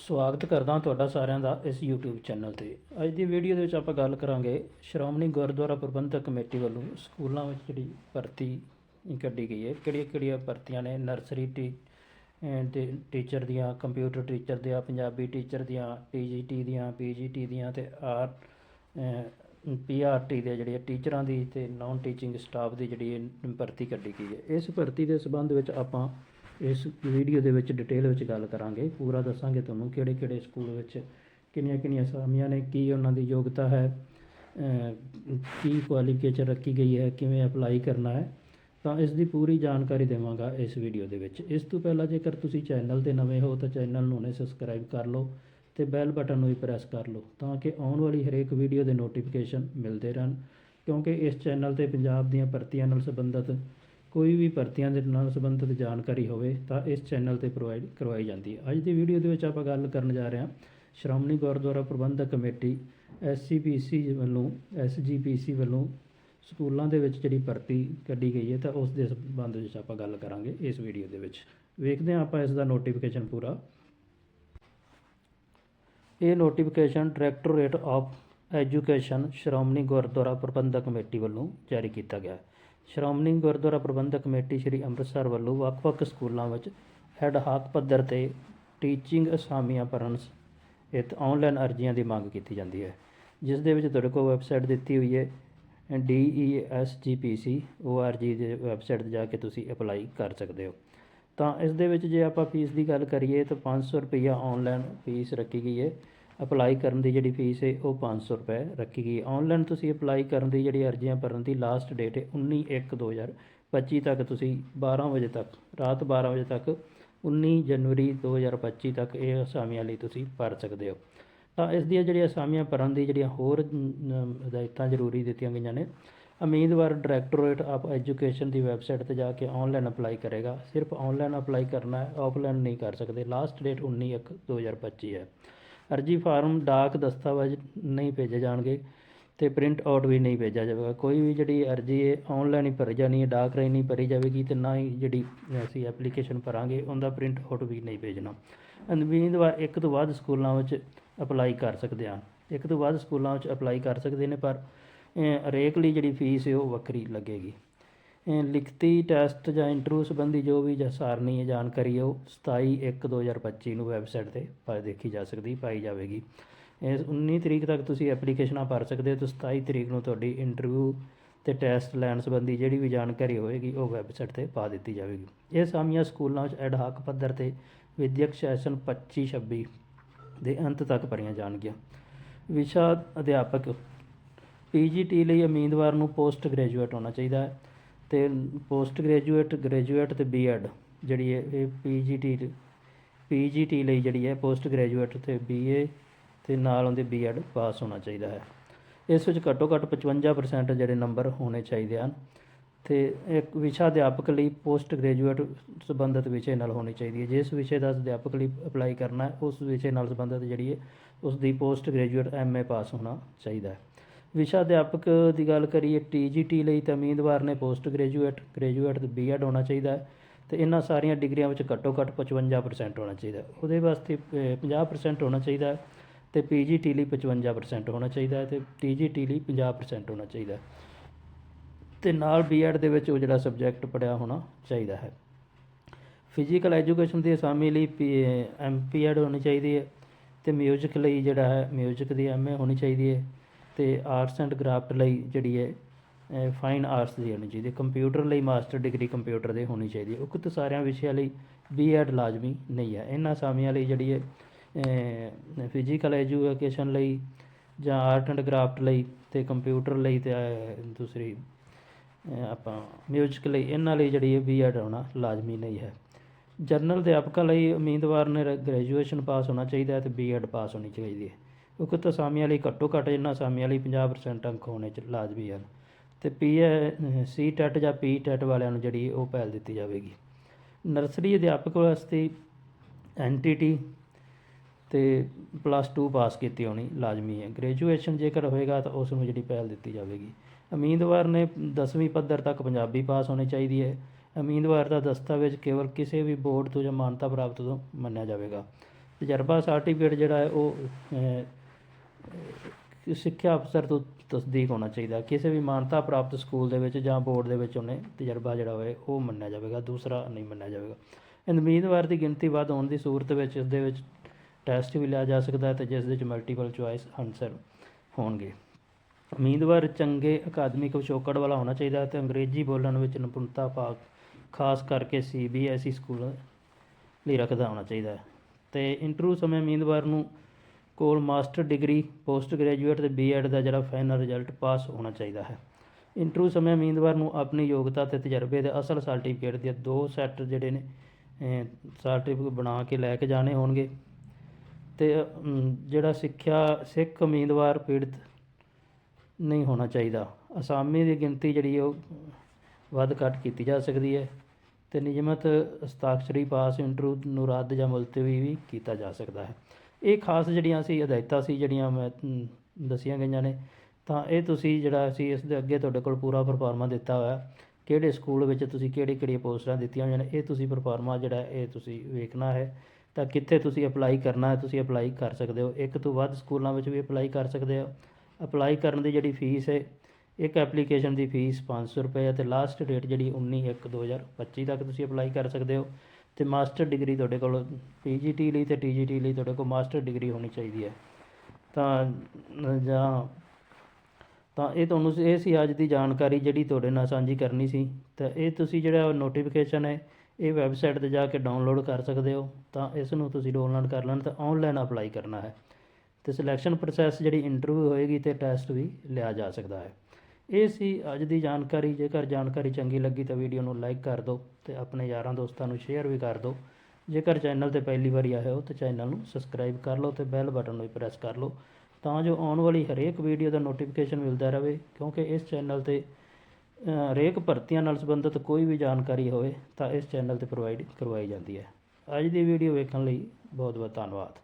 ਸਵਾਗਤ ਕਰਦਾ ਤੁਹਾਡਾ ਸਾਰਿਆਂ ਦਾ ਇਸ YouTube ਚੈਨਲ ਤੇ। ਅੱਜ ਦੀ ਵੀਡੀਓ ਦੇ ਵਿੱਚ ਆਪਾਂ ਗੱਲ ਕਰਾਂਗੇ ਸ਼੍ਰੋਮਣੀ ਗੁਰਦੁਆਰਾ ਪ੍ਰਬੰਧਕ ਕਮੇਟੀ ਵੱਲੋਂ ਸਕੂਲਾਂ ਵਿੱਚ ਜਿਹੜੀ ਭਰਤੀ ਕੱਢੀ ਗਈ ਹੈ। ਕਿਹੜੀਆਂ ਕਿਹੜੀਆਂ ਭਰਤੀਆਂ ਨੇ? ਨਰਸਰੀ ਟੀ ਅਹ ਟੀਚਰ ਦੀਆਂ ਕੰਪਿਊਟਰ ਟੀਚਰ ਦੀਆਂ, ਪੰਜਾਬੀ ਟੀਚਰ ਦੀਆਂ ਟੀਜੀਟੀ ਦੀਆਂ ਪੀਜੀਟੀ ਦੀਆਂ ਤੇ ਆਰ ਪੀਆਰਟੀ ਦੇ ਜਿਹੜੇ ਟੀਚਰਾਂ ਦੀ ਤੇ ਨਾਨ ਟੀਚਿੰਗ ਸਟਾਫ ਦੀ ਜਿਹੜੀ ਇਹ ਭਰਤੀ ਕੱਢੀ ਗਈ ਹੈ। ਇਸ ਭਰਤੀ ਦੇ ਸੰਬੰਧ ਵਿੱਚ ਆਪਾਂ ਇਸ ਵੀਡੀਓ ਦੇ ਵਿੱਚ ਡਿਟੇਲ ਵਿੱਚ ਗੱਲ ਕਰਾਂਗੇ। ਪੂਰਾ ਦੱਸਾਂਗੇ ਤੁਹਾਨੂੰ ਕਿਹੜੇ ਕਿਹੜੇ ਸਕੂਲ ਵਿੱਚ ਕਿੰਨੀਆਂ ਕਿੰਨੀਆਂ ਅਸਾਮੀਆਂ ਨੇ, ਕੀ ਉਹਨਾਂ ਦੀ ਯੋਗਤਾ ਹੈ ਕੀ ਕੁਆਲੀਫਿਕੇਸ਼ਨ ਰੱਖੀ ਗਈ ਹੈ, ਕਿਵੇਂ ਅਪਲਾਈ ਕਰਨਾ ਹੈ। ਤਾਂ ਇਸ ਦੀ ਪੂਰੀ ਜਾਣਕਾਰੀ ਦੇਵਾਂਗਾ ਇਸ ਵੀਡੀਓ ਦੇ ਵਿੱਚ। ਇਸ ਤੋਂ ਪਹਿਲਾਂ ਜੇਕਰ ਤੁਸੀਂ ਚੈਨਲ ਤੇ ਨਵੇਂ ਹੋ ਤਾਂ ਚੈਨਲ ਨੂੰ ਨੇ ਸਬਸਕ੍ਰਾਈਬ ਕਰ ਲਓ ਤੇ ਬੈਲ ਬਟਨ ਨੂੰ ਵੀ ਪ੍ਰੈਸ ਕਰ ਲਓ ਤਾਂ ਕਿ ਆਉਣ ਵਾਲੀ ਹਰੇਕ ਵੀਡੀਓ ਦੇ ਨੋਟੀਫਿਕੇਸ਼ਨ ਮਿਲਦੇ ਰਹਿਣ। ਕਿਉਂਕਿ ਇਸ ਚੈਨਲ ਤੇ ਪੰਜਾਬ ਦੀਆਂ ਭਰਤੀਆਂ ਨਾਲ ਸੰਬੰਧਿਤ ਕੋਈ ਵੀ ਭਰਤੀਆਂ ਦੇ ਨਾਲ ਸੰਬੰਧਿਤ ਜਾਣਕਾਰੀ ਹੋਵੇ ਤਾਂ ਇਸ ਚੈਨਲ ਤੇ ਪ੍ਰੋਵਾਈਡ ਕਰਵਾਈ ਜਾਂਦੀ ਹੈ। ਅੱਜ ਦੀ ਵੀਡੀਓ ਦੇ ਵਿੱਚ ਆਪਾਂ ਗੱਲ ਕਰਨ ਜਾ ਰਹੇ ਹਾਂ। ਸ਼੍ਰੋਮਣੀ ਗੁਰਦੁਆਰਾ ਪ੍ਰਬੰਧਕ ਕਮੇਟੀ ਐਸਸੀਪੀਸੀ ਵੱਲੋਂ ਐਸਜੀਪੀਸੀ ਵੱਲੋਂ ਸਕੂਲਾਂ ਦੇ ਵਿੱਚ ਜਿਹੜੀ ਭਰਤੀ ਕੱਢੀ ਗਈ ਹੈ ਤਾਂ ਉਸ ਦੇ ਸੰਬੰਧ ਵਿੱਚ ਆਪਾਂ ਗੱਲ ਕਰਾਂਗੇ ਇਸ ਵੀਡੀਓ ਦੇ ਵਿੱਚ। ਵੇਖਦੇ ਹਾਂ ਆਪਾਂ ਇਸ ਦਾ ਨੋਟੀਫਿਕੇਸ਼ਨ ਪੂਰਾ। ਇਹ notification directorate of education Shiromani Gurdwara Prabandhak committee ਵੱਲੋਂ ਜਾਰੀ ਕੀਤਾ ਗਿਆ ਹੈ। ਸ਼੍ਰੋਮਣੀ ਗੁਰਦੁਆਰਾ ਪ੍ਰਬੰਧਕ ਕਮੇਟੀ ਸ੍ਰੀ ਅੰਮ੍ਰਿਤਸਰ ਵੱਲੋਂ ਵੱਖ-ਵੱਖ ਸਕੂਲਾਂ ਵਿੱਚ ਹੈੱਡ ਹਾਕ ਪੱਧਰ ਤੇ ਟੀਚਿੰਗ ਅਸਾਮੀਆਂ ਭਰਨ ਇਹ ਆਨਲਾਈਨ ਅਰਜ਼ੀਆਂ ਦੀ ਮੰਗ ਕੀਤੀ ਜਾਂਦੀ ਹੈ। ਜਿਸ ਦੇ ਵਿੱਚ ਤੁਹਾਡੇ ਕੋਲ ਵੈਬਸਾਈਟ ਦਿੱਤੀ ਹੋਈ ਹੈ E desgpc.org ਦੇ ਵੈਬਸਾਈਟ ਤੇ ਜਾ ਕੇ ਤੁਸੀਂ ਅਪਲਾਈ ਕਰ ਸਕਦੇ ਹੋ। ਤਾਂ ਇਸ ਦੇ ਵਿੱਚ ਜੇ ਆਪਾਂ ਫੀਸ ਦੀ ਗੱਲ ਕਰੀਏ ਤਾਂ 500 ਰੁਪਈਆ ਆਨਲਾਈਨ ਫੀਸ ਰੱਖੀ ਗਈ ਹੈ। ਅਪਲਾਈ ਕਰਨ ਦੀ ਜਿਹੜੀ ਫੀਸ ਹੈ ਉਹ 500 ਰੁਪਏ ਰੱਖੀ ਗਈ ਹੈ। ਆਨਲਾਈਨ ਤੁਸੀਂ ਅਪਲਾਈ ਕਰਨ ਦੀ ਜਿਹੜੀ ਅਰਜ਼ੀਆਂ ਭਰਨ ਦੀ ਲਾਸਟ ਡੇਟ ਹੈ 19/1/2025 ਤੱਕ ਤੁਸੀਂ 12 ਵਜੇ ਤੱਕ, ਰਾਤ 12 ਵਜੇ ਤੱਕ 19 ਜਨਵਰੀ 2025 ਤੱਕ ਇਹ ਅਸਾਮੀਆਂ ਲਈ ਤੁਸੀਂ ਭਰ ਸਕਦੇ ਹੋ। ਤਾਂ ਇਸ ਦੀਆਂ ਜਿਹੜੀਆਂ ਅਸਾਮੀਆਂ ਭਰਨ ਦੀ ਜਿਹੜੀਆਂ ਹੋਰ ਹਦਾਇਤਾਂ ਜ਼ਰੂਰੀ ਦਿੱਤੀਆਂ ਗਈਆਂ ਨੇ। ਉਮੀਦਵਾਰ ਡਾਇਰੈਕਟੋਰੇਟ ਆਫ ਐਜੂਕੇਸ਼ਨ ਦੀ ਵੈਬਸਾਈਟ ਤੇ ਜਾ ਕੇ ਆਨਲਾਈਨ ਅਪਲਾਈ ਕਰੇਗਾ। ਸਿਰਫ ਆਨਲਾਈਨ ਅਪਲਾਈ ਕਰਨਾ ਹੈ ਆਫਲਾਈਨ ਨਹੀਂ ਕਰ ਸਕਦੇ। ਲਾਸਟ ਡੇਟ 19/1/2025 ਹੈ। ਅਰਜੀ ਫਾਰਮ ਡਾਕ ਦਸਤਾਵੇਜ਼ ਨਹੀਂ ਭੇਜੇ ਜਾਣਗੇ ਤੇ ਪ੍ਰਿੰਟ ਆਊਟ ਵੀ ਨਹੀਂ ਭੇਜਿਆ ਜਾਵੇਗਾ। ਕੋਈ ਵੀ ਜਿਹੜੀ ਅਰਜੀ ਹੈ ਆਨਲਾਈਨ ਹੀ ਭਰੀ ਜਾਣੀ ਹੈ ਡਾਕ ਰਾਹੀਂ ਨਹੀਂ ਭਰੀ ਜਾਵੇਗੀ ਤੇ ਨਾ ਹੀ ਜਿਹੜੀ ਅਸੀਂ ਐਪਲੀਕੇਸ਼ਨ ਭਰਾਂਗੇ ਉਹਦਾ ਪ੍ਰਿੰਟ ਆਊਟ ਵੀ ਨਹੀਂ ਭੇਜਣਾ। ਉਮੀਦਵਾਰ ਇੱਕ ਤੋਂ ਵੱਧ ਸਕੂਲਾਂ ਵਿੱਚ ਅਪਲਾਈ ਕਰ ਸਕਦੇ ਹਨ। ਇੱਕ ਤੋਂ ਵੱਧ ਸਕੂਲਾਂ ਵਿੱਚ ਅਪਲਾਈ ਕਰ ਸਕਦੇ ਨੇ ਪਰ ਅਹ, ਹਰੇਕ ਲਈ ਜਿਹੜੀ ਫੀਸ ਹੈ ਉਹ ਵੱਖਰੀ ਲੱਗੇਗੀ। ਲਿਖਤੀ ਟੈਸਟ ਜਾਂ ਇੰਟਰਵਿਊ ਸੰਬੰਧੀ ਜੋ ਵੀ ਜਾਂ ਸਾਰਨੀ ਹੈ ਜਾਣਕਾਰੀ ਹੈ ਉਹ 27/1/2025 ਨੂੰ ਵੈਬਸਾਈਟ ਤੇ ਪਾ ਦੇਖੀ ਜਾ ਸਕਦੀ, ਪਾਈ ਜਾਵੇਗੀ। ਇਸ 19 ਤਰੀਕ ਤੱਕ ਤੁਸੀਂ ਐਪਲੀਕੇਸ਼ਨਾਂ ਭਰ ਸਕਦੇ ਹੋ ਤੇ 27 ਤਰੀਕ ਨੂੰ ਤੁਹਾਡੀ ਇੰਟਰਵਿਊ ਤੇ ਟੈਸਟ ਲੈਣ ਸੰਬੰਧੀ ਜਿਹੜੀ ਵੀ ਜਾਣਕਾਰੀ ਹੋਏਗੀ ਉਹ ਵੈਬਸਾਈਟ ਤੇ ਪਾ ਦਿੱਤੀ ਜਾਵੇਗੀ। ਇਹ ਸਾਮੀਆਂ ਸਕੂਲਾਂ ਵਿੱਚ ਐਡਹਾਕ ਪੱਧਰ ਤੇ ਵਿਦਿਅਕ ਸੈਸ਼ਨ 25 26 ਦੇ ਅੰਤ ਤੱਕ ਭਰੀਆਂ ਜਾਣਗੀਆਂ। ਵਿਸ਼ਾ ਅਧਿਆਪਕ, ਪੀਜੀਟੀ ਲਈ ਉਮੀਦਵਾਰ ਨੂੰ ਪੋਸਟ ਗ੍ਰੈਜੂਏਟ ਹੋਣਾ ਚਾਹੀਦਾ ਹੈ। ਤੇ ਪੋਸਟ ਗ੍ਰੈਜੂਏਟ ਗ੍ਰੈਜੂਏਟ ਤੇ ਬੀਐਡ ਜਿਹੜੀ ਹੈ, ਇਹ ਪੀਜੀਟੀ ਪੀਜੀਟੀ ਲਈ ਜਿਹੜੀ ਹੈ ਪੋਸਟ ਗ੍ਰੈਜੂਏਟ ਤੇ ਬੀਏ ਤੇ ਨਾਲ ਉਹਦੇ ਬੀਐਡ ਪਾਸ ਹੋਣਾ ਚਾਹੀਦਾ ਹੈ। ਇਸ ਵਿੱਚ ਘੱਟੋ ਘੱਟ 55% ਜਿਹੜੇ ਨੰਬਰ ਹੋਣੇ ਚਾਹੀਦੇ ਹਨ ਤੇ ਇੱਕ ਵਿਸ਼ਾ ਅਧਿਆਪਕ ਲਈ ਪੋਸਟ ਗ੍ਰੈਜੂਏਟ ਸੰਬੰਧਿਤ ਵਿਸ਼ੇ ਨਾਲ ਹੋਣੀ ਚਾਹੀਦੀ ਹੈ। ਜਿਸ ਵਿਸ਼ੇ ਦਾ ਅਧਿਆਪਕ ਲਈ ਅਪਲਾਈ ਕਰਨਾ ਹੈ, ਉਸ ਵਿਸ਼ੇ ਨਾਲ ਸੰਬੰਧਿਤ ਜਿਹੜੀ ਹੈ ਉਸ ਦੀ ਪੋਸਟ ਗ੍ਰੈਜੂਏਟ ਐਮਏ ਪਾਸ ਹੋਣਾ ਚਾਹੀਦਾ ਹੈ। ਵਿਸ਼ਾ ਅਧਿਆਪਕ ਦੀ ਗੱਲ ਕਰੀਏ ਟੀਜੀਟੀ ਲਈ ਤਾਂ ਉਮੀਦਵਾਰ ਨੇ ਪੋਸਟ ਗ੍ਰੈਜੂਏਟ ਗ੍ਰੈਜੂਏਟ ਤੇ ਬੀਐਡ ਹੋਣਾ ਚਾਹੀਦਾ ਹੈ ਤੇ ਇਹਨਾਂ ਸਾਰੀਆਂ ਡਿਗਰੀਆਂ ਵਿੱਚ ਘੱਟੋ ਘੱਟ 55% ਹੋਣਾ ਚਾਹੀਦਾ ਉਹਦੇ ਵਾਸਤੇ ਅਹ, 50% ਹੋਣਾ ਚਾਹੀਦਾ ਹੈ ਤੇ ਪੀਜੀਟੀ ਲਈ 55% ਹੋਣਾ ਚਾਹੀਦਾ ਹੈ ਤੇ ਟੀਜੀਟੀ ਲਈ 50% ਹੋਣਾ ਚਾਹੀਦਾ ਹੈ। ਤੇ ਨਾਲ ਬੀਐਡ ਦੇ ਵਿੱਚ ਉਹ ਜਿਹੜਾ ਸਬਜੈਕਟ ਪੜਿਆ ਹੋਣਾ ਚਾਹੀਦਾ ਹੈ। ਫਿਜ਼ੀਕਲ ਐਜੂਕੇਸ਼ਨ ਦੀ ਅਸਾਮੀ ਲਈ ਐਮਪੀਐਡ ਹੋਣੀ ਚਾਹੀਦੀ ਹੈ ਤੇ ਮਿਊਜ਼ਿਕ ਲਈ ਜਿਹੜਾ ਹੈ ਮਿਊਜ਼ਿਕ ਦੀ ਐਮਏ ਹੋਣੀ ਚਾਹੀਦੀ ਹੈ। ਤੇ ਆਰਟਸ ਐਂਡ ਕਰਾਫਟ ਲਈ ਜਿਹੜੀ ਹੈ ਫਾਈਨ ਆਰਟਸ ਦੀ ਹੋਣੀ ਚਾਹੀਦੀ ਕੰਪਿਊਟਰ ਲਈ ਮਾਸਟਰ ਡਿਗਰੀ ਕੰਪਿਊਟਰ ਦੇ ਹੋਣੀ ਚਾਹੀਦੀ ਹੈ। ਉਕਤ ਸਾਰਿਆਂ ਵਿਸ਼ਿਆਂ ਲਈ ਬੀਐਡ ਲਾਜ਼ਮੀ ਨਹੀਂ ਹੈ। ਇਹਨਾਂ ਅਸਾਮੀਆਂ ਲਈ ਜਿਹੜੀ ਹੈ ਫਿਜ਼ੀਕਲ ਐਜੂਕੇਸ਼ਨ ਲਈ ਜਾਂ ਆਰਟ ਐਂਡ ਕਰਾਫਟ ਲਈ ਤੇ ਕੰਪਿਊਟਰ ਲਈ ਤੇ ਦੂਸਰੀ ਆਪਾਂ ਮਿਊਜ਼ਿਕ ਲਈ ਇਹਨਾਂ ਲਈ ਜਿਹੜੀ ਹੈ ਬੀਐਡ ਹੋਣਾ ਲਾਜ਼ਮੀ ਨਹੀਂ ਹੈ। ਜਨਰਲ ਅਧਿਆਪਕਾਂ ਲਈ ਉਮੀਦਵਾਰ ਨੇ ਗ੍ਰੈਜੂਏਸ਼ਨ ਪਾਸ ਹੋਣਾ ਚਾਹੀਦਾ ਹੈ ਤੇ ਬੀਐਡ ਪਾਸ ਹੋਣੀ ਚਾਹੀਦੀ ਹੈ। ਉਕਤ ਅਸਾਮੀਆਂ ਲਈ ਘੱਟੋ ਘੱਟ ਇਹਨਾਂ ਅਸਾਮੀਆਂ ਲਈ 50% ਅੰਕ ਹੋਣੇ ਚ ਲਾਜ਼ਮੀ ਹਨ। ਤੇ ਪੀ ਸੀ ਟੈਟ ਜਾਂ ਪੀ ਟੈਟ ਵਾਲਿਆਂ ਨੂੰ ਜਿਹੜੀ ਉਹ ਪਹਿਲ ਦਿੱਤੀ ਜਾਵੇਗੀ। ਨਰਸਰੀ ਅਧਿਆਪਕ ਵਾਸਤੇ ਐਨਟੀਟੀ ਤੇ ਪਲੱਸ 2 ਪਾਸ ਕੀਤੀ ਹੋਣੀ ਲਾਜ਼ਮੀ ਹੈ। ਗ੍ਰੈਜੂਏਸ਼ਨ ਜੇਕਰ ਹੋਏਗਾ ਤਾਂ ਉਸ ਨੂੰ ਜਿਹੜੀ ਪਹਿਲ ਦਿੱਤੀ ਜਾਵੇਗੀ। ਉਮੀਦਵਾਰ ਨੇ 10ਵੀਂ ਪੱਧਰ ਤੱਕ ਪੰਜਾਬੀ ਪਾਸ ਹੋਣੀ ਚਾਹੀਦੀ ਹੈ। ਉਮੀਦਵਾਰ ਦਾ ਦਸਤਾਵੇਜ਼ ਕੇਵਲ ਕਿਸੇ ਵੀ ਬੋਰਡ ਤੋਂ ਜਾਂ ਮਾਨਤਾ ਪ੍ਰਾਪਤ ਤੋਂ ਮੰਨਿਆ ਜਾਵੇਗਾ। ਤਜਰਬਾ ਸਰਟੀਫਿਕੇਟ ਜਿਹੜਾ ਹੈ ਉਹ ਸਿੱਖਿਆ ਅਫਸਰ ਤੋਂ ਤਸਦੀਕ ਹੋਣਾ ਚਾਹੀਦਾ। ਕਿਸੇ ਵੀ ਮਾਨਤਾ ਪ੍ਰਾਪਤ ਸਕੂਲ ਦੇ ਵਿੱਚ ਜਾਂ ਬੋਰਡ ਦੇ ਵਿੱਚ ਉਹਨੇ ਤਜਰਬਾ ਜਿਹੜਾ ਹੋਵੇ ਉਹ ਮੰਨਿਆ ਜਾਵੇਗਾ, ਦੂਸਰਾ ਨਹੀਂ ਮੰਨਿਆ ਜਾਵੇਗਾ। ਉਮੀਦਵਾਰ ਦੀ ਗਿਣਤੀ ਵੱਧ ਹੋਣ ਦੀ ਸੂਰਤ ਵਿੱਚ ਇਸ ਦੇ ਵਿੱਚ ਟੈਸਟ ਵੀ ਲਿਆ ਜਾ ਸਕਦਾ ਹੈ ਤੇ ਜਿਸ ਦੇ ਵਿੱਚ ਮਲਟੀਪਲ ਚੁਆਇਸ ਆਨਸਰ ਹੋਣਗੇ। ਉਮੀਦਵਾਰ ਚੰਗੇ ਅਕਾਦਮਿਕ ਪਿਛੋਕੜ ਵਾਲਾ ਹੋਣਾ ਚਾਹੀਦਾ ਹੈ ਤੇ ਅੰਗਰੇਜ਼ੀ ਬੋਲਣ ਵਿੱਚ ਨਿਪੁੰਨਤਾ ਪਾ ਖਾਸ ਕਰਕੇ ਸੀਬੀਐਸਈ ਸਕੂਲ ਲਈ ਰੱਖਦਾ ਹੋਣਾ ਚਾਹੀਦਾ ਹੈ। ਤੇ ਇੰਟਰਵਿਊ ਸਮੇਂ ਉਮੀਦਵਾਰ ਨੂੰ ਕੋਲ ਮਾਸਟਰ ਡਿਗਰੀ, ਪੋਸਟ ਗ੍ਰੈਜੂਏਟ ਤੇ ਬੀਐਡ ਦਾ ਜਿਹੜਾ ਫਾਈਨਲ ਰਿਜ਼ਲਟ ਪਾਸ ਹੋਣਾ ਚਾਹੀਦਾ ਹੈ। ਇੰਟਰਵਿਊ ਸਮੇਂ ਉਮੀਦਵਾਰ ਨੂੰ ਆਪਣੀ ਯੋਗਤਾ ਤੇ ਤਜਰਬੇ ਦੇ ਅਸਲ ਸਰਟੀਫਿਕੇਟ ਦੇ ਦੋ ਸੈੱਟ ਜਿਹੜੇ ਨੇ ਸਰਟੀਫਿਕੇਟ ਬਣਾ ਕੇ ਲੈ ਕੇ ਜਾਣੇ ਹੋਣਗੇ। ਤੇ ਜਿਹੜਾ ਸਿੱਖਿਆ, ਸਿੱਖ ਉਮੀਦਵਾਰ ਪੀੜਤ ਨਹੀਂ ਹੋਣਾ ਚਾਹੀਦਾ। ਅਸਾਮੀ ਦੀ ਗਿਣਤੀ ਜਿਹੜੀ ਉਹ ਵੱਧ ਘੱਟ ਕੀਤੀ ਜਾ ਸਕਦੀ ਹੈ ਤੇ ਨਿਯਮਤ ਹਸਤਾਖਰੀ ਪਾਸ ਇੰਟਰਵਿਊ ਨੂੰ ਰੱਦ ਜਾਂ ਮੁਲਤਵੀ ਵੀ ਕੀਤਾ ਜਾ ਸਕਦਾ ਹੈ। ਇਹ ਖਾਸ ਜਿਹੜੀਆਂ ਸੀ ਹਦਾਇਤਾਂ ਸੀ ਜਿਹੜੀਆਂ ਮੈਂ ਅਮ, ਦੱਸੀਆਂ ਗਈਆਂ ਨੇ ਤਾਂ ਇਹ ਤੁਸੀਂ ਜਿਹੜਾ ਸੀ ਇਸ ਦੇ ਅੱਗੇ ਤੁਹਾਡੇ ਕੋਲ ਪੂਰਾ ਪਰਫਾਰਮਾ ਦਿੱਤਾ ਹੋਇਆ ਕਿਹੜੇ ਸਕੂਲ ਵਿੱਚ ਤੁਸੀਂ ਕਿਹੜੀ ਕਿਹੜੀਆਂ ਪੋਸਟਾਂ ਦਿੱਤੀਆਂ ਹੋਈਆਂ ਨੇ ਇਹ ਤੁਸੀਂ ਪਰਫਾਰਮਾ ਜਿਹੜਾ ਇਹ ਤੁਸੀਂ ਵੇਖਣਾ ਹੈ ਤਾਂ ਕਿੱਥੇ ਤੁਸੀਂ ਅਪਲਾਈ ਕਰਨਾ ਹੈ ਤੁਸੀਂ ਅਪਲਾਈ ਕਰ ਸਕਦੇ ਹੋ। ਇੱਕ ਤੋਂ ਵੱਧ ਸਕੂਲਾਂ ਵਿੱਚ ਵੀ ਅਪਲਾਈ ਕਰ ਸਕਦੇ ਹੋ। ਅਪਲਾਈ ਕਰਨ ਦੀ ਜਿਹੜੀ ਫੀਸ ਹੈ ਇੱਕ ਐਪਲੀਕੇਸ਼ਨ ਦੀ ਫੀਸ 500 ਰੁਪਏ ਹੈ ਤੇ ਲਾਸਟ ਡੇਟ ਜਿਹੜੀ 19 1 2025 ਤੱਕ ਤੁਸੀਂ ਅਪਲਾਈ ਕਰ ਸਕਦੇ ਹੋ। ਤੇ ਮਾਸਟਰ ਡਿਗਰੀ ਤੁਹਾਡੇ ਕੋਲ ਪੀਜੀਟੀ ਲਈ ਤੇ ਟੀਜੀਟੀ ਲਈ ਤੁਹਾਡੇ ਕੋਲ ਮਾਸਟਰ ਡਿਗਰੀ ਹੋਣੀ ਚਾਹੀਦੀ ਹੈ। ਤਾਂ ਜਾਂ ਤਾਂ ਇਹ ਤੁਹਾਨੂੰ ਇਹ ਸੀ ਅੱਜ ਦੀ ਜਾਣਕਾਰੀ ਜਿਹੜੀ ਤੁਹਾਡੇ ਨਾਲ ਸਾਂਝੀ ਕਰਨੀ ਸੀ। ਤਾਂ ਇਹ ਤੁਸੀਂ ਜਿਹੜਾ ਨੋਟੀਫਿਕੇਸ਼ਨ ਹੈ, ਇਹ ਵੈਬਸਾਈਟ ਤੇ ਜਾ ਕੇ ਡਾਊਨਲੋਡ ਕਰ ਸਕਦੇ ਹੋ। ਤਾਂ ਇਸ ਨੂੰ ਤੁਸੀਂ ਡਾਊਨਲੋਡ ਕਰ ਲੈਣਾ ਤਾਂ ਆਨਲਾਈਨ ਅਪਲਾਈ ਕਰਨਾ ਹੈ। ਤੇ ਸਿਲੈਕਸ਼ਨ ਪ੍ਰੋਸੈਸ ਜਿਹੜੀ ਇੰਟਰਵਿਊ ਹੋਏਗੀ ਤੇ ਟੈਸਟ ਵੀ ਲਿਆ ਜਾ ਸਕਦਾ ਹੈ। ਇਹ ਸੀ ਅੱਜ ਦੀ ਜਾਣਕਾਰੀ। ਜੇਕਰ ਜਾਣਕਾਰੀ ਚੰਗੀ ਲੱਗੀ ਤਾਂ ਵੀਡੀਓ ਨੂੰ ਲਾਈਕ ਕਰ ਦਿਓ ਤੇ ਆਪਣੇ ਯਾਰਾਂ ਦੋਸਤਾਂ ਨੂੰ ਸ਼ੇਅਰ ਵੀ ਕਰ ਦਿਓ। ਜੇਕਰ ਚੈਨਲ ਤੇ ਪਹਿਲੀ ਵਾਰੀ ਆਏ ਹੋ ਤਾਂ ਚੈਨਲ ਨੂੰ ਸਬਸਕ੍ਰਾਈਬ ਕਰ ਲਓ ਤੇ ਬੈਲ ਬਟਨ ਨੂੰ ਵੀ ਪ੍ਰੈਸ ਕਰ ਲਓ ਤਾਂ ਜੋ ਆਉਣ ਵਾਲੀ ਹਰੇਕ ਵੀਡੀਓ ਦਾ ਨੋਟੀਫਿਕੇਸ਼ਨ ਮਿਲਦਾ ਰਹੇ, ਕਿਉਂਕਿ ਇਸ ਚੈਨਲ ਤੇ ਹਰੇਕ ਭਰਤੀਆਂ ਨਾਲ ਸੰਬੰਧਿਤ ਕੋਈ ਵੀ ਜਾਣਕਾਰੀ ਹੋਵੇ ਤਾਂ ਇਸ ਚੈਨਲ ਤੇ ਪ੍ਰੋਵਾਈਡ ਕਰਵਾਈ ਜਾਂਦੀ ਹੈ। ਅੱਜ ਦੀ ਵੀਡੀਓ ਵੇਖਣ ਲਈ ਬਹੁਤ ਬਹੁਤ ਧੰਨਵਾਦ।